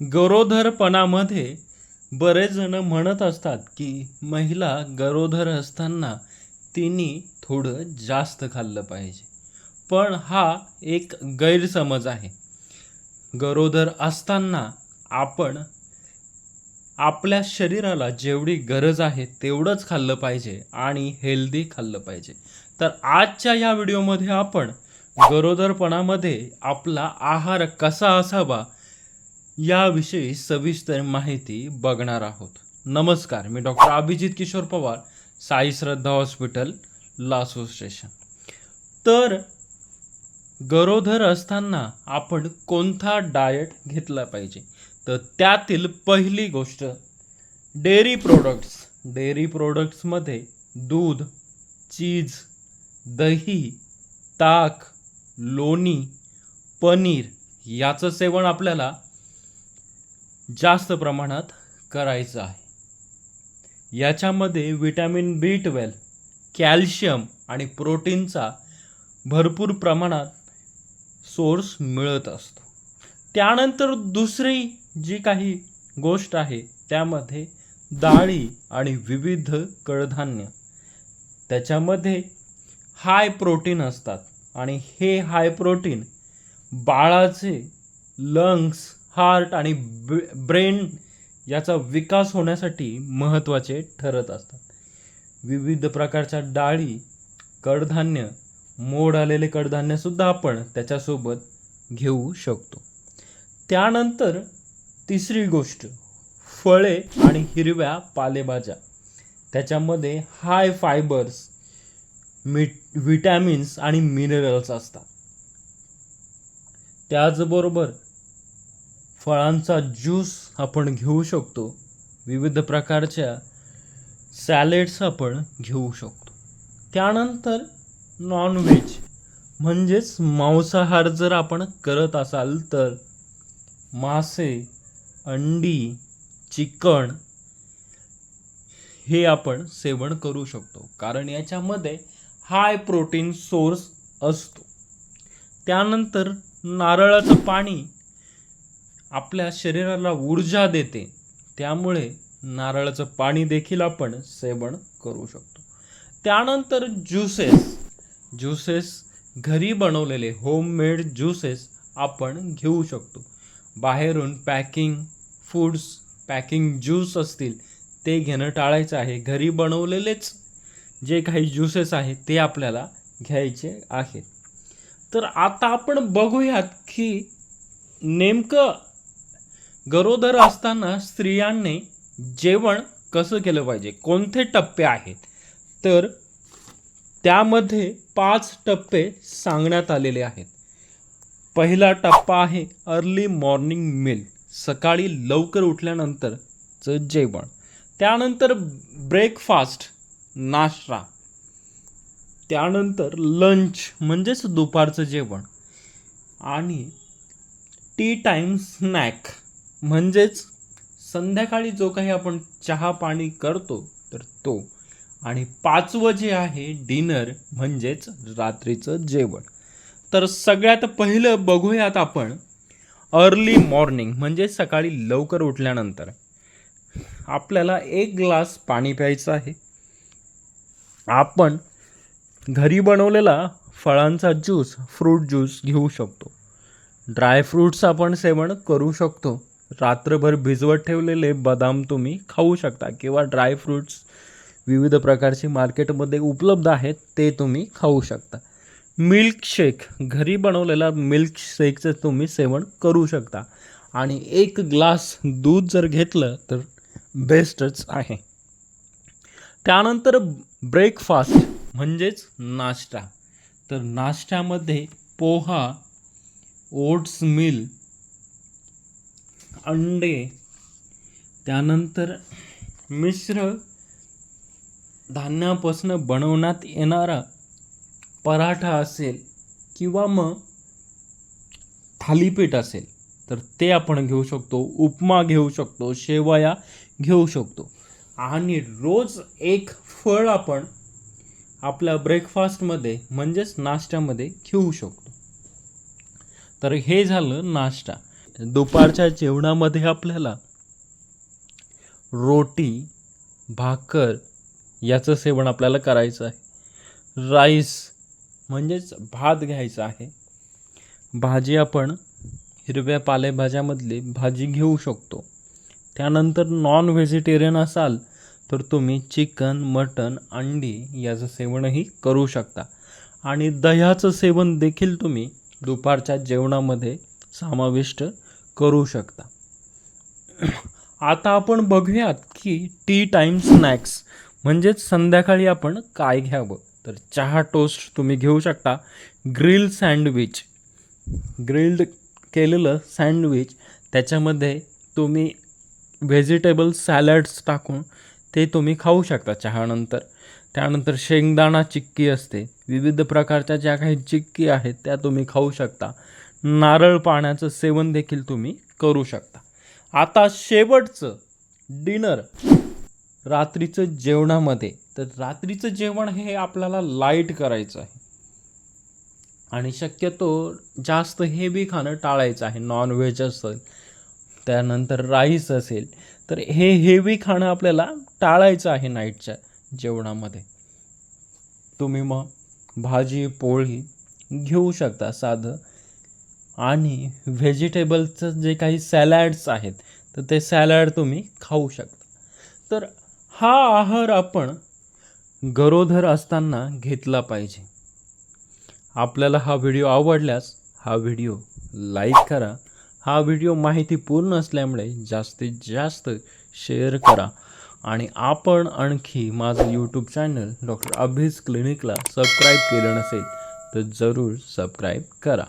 गरोदरपणामध्ये बरेच जण म्हणत असतात की महिला गरोदर असताना तिने थोडं जास्त खाल्लं पाहिजे. पण हा एक गैरसमज आहे. गरोदर असताना आपण आपल्या शरीराला जेवढी गरज आहे तेवढंच खाल्लं पाहिजे आणि हेल्दी खाल्लं पाहिजे. तर आजच्या या व्हिडिओमध्ये आपण गरोदरपणामध्ये आपला आहार कसा असावा याविषयी सविस्तर माहिती बघणार आहोत. नमस्कार मी डॉक्टर अभिजित किशोर पवार साई श्रद्धा हॉस्पिटल लासो स्टेशन. तर गरोदर असताना आपण कोणता डाएट घेतला पाहिजे? तर त्यातील पहिली गोष्ट डेअरी प्रोडक्ट्स डेअरी प्रोडक्ट्समध्ये दूध चीज दही ताक लोणी पनीर याचं सेवन आपल्याला जास्त प्रमाणात करायचं आहे. याच्यामध्ये विटॅमिन बी ट्वेल्व कॅल्शियम आणि प्रोटीनचा भरपूर प्रमाणात सोर्स मिळत असतो. त्यानंतर दुसरी जी काही गोष्ट आहे त्यामध्ये डाळी आणि विविध कडधान्य. त्याच्यामध्ये हाय प्रोटीन असतात आणि हे हाय प्रोटीन बाळाचे लंग्स हार्ट आणि ब्रेन याचा विकास होण्यासाठी महत्त्वाचे ठरत असतात. विविध प्रकारच्या डाळी कडधान्य मोड आलेले कडधान्यसुद्धा आपण त्याच्यासोबत घेऊ शकतो. त्यानंतर तिसरी गोष्ट फळे आणि हिरव्या पालेभाज्या. त्याच्यामध्ये हाय फायबर्स मिट विटॅमिन्स आणि मिनरल्स असतात. त्याचबरोबर फळांचा ज्यूस आपण घेऊ शकतो. विविध प्रकारच्या सॅलेड्स आपण घेऊ शकतो. त्यानंतर नॉनव्हेज म्हणजेच मांसाहार जर आपण करत असाल तर मासे अंडी चिकन हे आपण सेवन करू शकतो. कारण याच्यामध्ये हाय प्रोटीन सोर्स असतो. त्यानंतर नारळाचं पाणी आपल्या शरीराला ऊर्जा देते त्यामुळे नारळाचं पाणी देखील आपण सेवन करू शकतो. त्यानंतर ज्युसेस. ज्युसेस घरी बनवलेले होममेड ज्युसेस आपण घेऊ शकतो. बाहेरून पॅकिंग फूड्स पॅकिंग ज्यूस असतील ते घेणं टाळायचं आहे. घरी बनवलेलेच जे काही ज्युसेस आहेत ते आपल्याला घ्यायचे आहेत. तर आता आपण बघूयात की नेमकं गरोदर असताना स्त्रियांनी जेवण कसं केलं पाहिजे? कोणते टप्पे आहेत? तर त्यामध्ये पाच टप्पे सांगण्यात आलेले आहेत. पहिला टप्पा आहे अर्ली मॉर्निंग मिल. सकाळी लवकर उठल्यानंतरचं जेवण. त्यानंतर ब्रेकफास्ट नाश्ता. त्यानंतर लंच म्हणजेच दुपारचं जेवण. आणि टी टाईम स्नॅक. म्हणजेच संध्याकाळी जो काही आपण चहा पाणी करतो तर तो. आणि पाचवं जे आहे डिनर म्हणजेच रात्रीचं जेवण. तर सगळ्यात पहिलं बघूयात आपण अर्ली मॉर्निंग म्हणजे सकाळी लवकर उठल्यानंतर. आपल्याला एक ग्लास पाणी प्यायचं आहे. आपण घरी बनवलेला फळांचा ज्यूस फ्रूट ज्यूस घेऊ शकतो. ड्रायफ्रूट्स आपण सेवन करू शकतो. रात्रभर भिजवत ठेवलेले बदाम तुम्ही खाऊ शकता किंवा ड्रायफ्रूट्स विविध प्रकारचे मार्केटमध्ये उपलब्ध आहेत ते तुम्ही खाऊ शकता. मिल्कशेक घरी बनवलेला मिल्कशेकचं तुम्ही सेवन करू शकता. आणि एक ग्लास दूध जर घेतलं तर बेस्टच आहे. त्यानंतर ब्रेकफास्ट म्हणजेच नाश्ता. तर नाश्त्यामध्ये पोहा ओट्स मिल अंडे त्यानंतर मिश्र धान्यापासून बनवण्यात येणारा पराठा असेल किंवा मग थालीपीठ असेल तर ते आपण घेऊ शकतो उपमा घेऊ शकतो शेवया घेऊ शकतो. आणि रोज एक फळ आपण आपल्या ब्रेकफास्टमध्ये म्हणजेच नाश्त्यामध्ये घेऊ शकतो. तर हे झालं नाश्ता. दुपारच्या जेवणामध्ये आपल्याला रोटी भाकर याचं सेवन आपल्याला करायचं आहे. राईस म्हणजेच भात घ्यायचा आहे. भाजी आपण हिरव्या पालेभाज्यामधली भाजी घेऊ शकतो. त्यानंतर नॉन व्हेजिटेरियन असाल तर तुम्ही चिकन मटन अंडी याचं सेवनही करू शकता. आणि दह्याचं सेवन देखील तुम्ही दुपारच्या जेवणामध्ये समाविष्ट करू शकता. आता आपण बघूयात की टी टाईम स्नॅक्स म्हणजेच संध्याकाळी आपण काय घ्यावं? तर चहा टोस्ट तुम्ही घेऊ शकता. Grill sandwich. ग्रिल्ड केलेलं सँडविच त्याच्यामध्ये तुम्ही व्हेजिटेबल सॅलड्स टाकून ते तुम्ही खाऊ शकता चहानंतर. त्यानंतर शेंगदाणा चिक्की असते. विविध प्रकारच्या ज्या काही चिक्की आहेत त्या तुम्ही खाऊ शकता. नारळ पाण्याचं सेवन देखील तुम्ही करू शकता. आता शेवटचं डिनर. रात्रीचं जेवणामध्ये. तर रात्रीचं जेवण हे आपल्याला लाइट करायचं आहे. आणि शक्यतो जास्त हेवी खाणं टाळायचं आहे. नॉनव्हेज असेल त्यानंतर राईस असेल तर हे हेवी खाणं आपल्याला टाळायचं आहे नाईटच्या जेवणामध्ये. तुम्ही मग भाजी पोळी घेऊ शकता साधं. आणि व्हेजिटेबलचं जे काही सॅलॅड्स आहेत तर ते सॅलॅड तुम्ही खाऊ शकता. तर हा आहार आपण गरोदर असताना घेतला पाहिजे. आपल्याला हा व्हिडिओ आवडल्यास हा व्हिडिओ लाईक करा. हा व्हिडिओ माहितीपूर्ण असल्यामुळे जास्तीत जास्त शेअर करा. आणि आपण आणखी माझं यूट्यूब चॅनल डॉक्टर अभिज क्लिनिकला सबस्क्राईब केलं नसेल तर जरूर सबस्क्राईब करा.